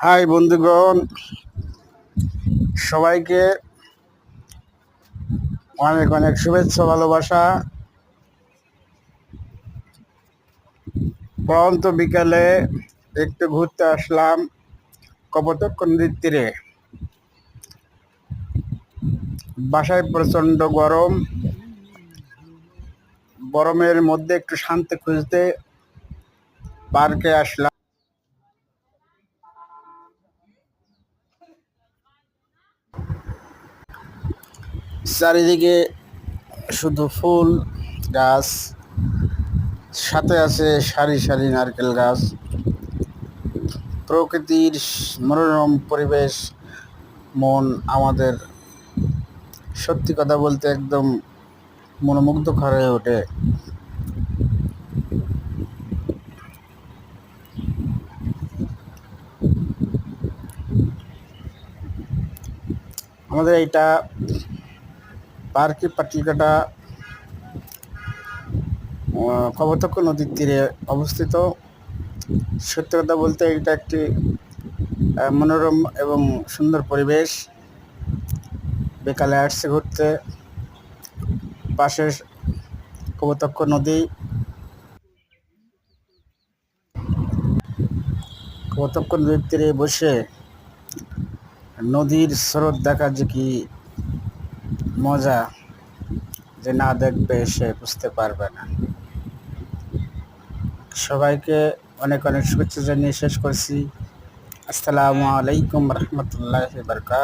High বন্ধুগণ, সবাইকে অনেক অনেক শুভেচ্ছা, ভালোবাসা। পরন্ত বিকালে একটু ঘুরতে আসলাম কপতক্ষ নদীর তীরে বাসায় প্রচণ্ড গরম। গরমের মধ্যে একটু শান্তি খুঁজতে পার্কে আসলাম। চারিদিকে শুধু ফুল, গাছ, সাথে আছে সারি সারি নারকেল গাছ। প্রকৃতির মনোরম পরিবেশ, মন আমাদের সত্যি কথা বলতে একদম মনোমুগ্ধকর হয়ে ওঠে। আমাদের এইটা পার্কি পাটিকাটা কবতক্ষ নদীর তীরে অবস্থিত। সত্যি কথা বলতে এটা একটি মনোরম এবং সুন্দর পরিবেশ। বিকালে আসছে ঘুরতে। পাশে কবতক্ষ নদী। কবতক্ষ নদীর তীরে বসে নদীর স্রোত দেখা যে কি মজা যে না দেখবে সে বুঝতে পারবে না। সবাইকে অনেক অনেক শুভেচ্ছা জানিয়ে শেষ করছি। আসসালামু আলাইকুম রহমতুল্লাহ বারকাত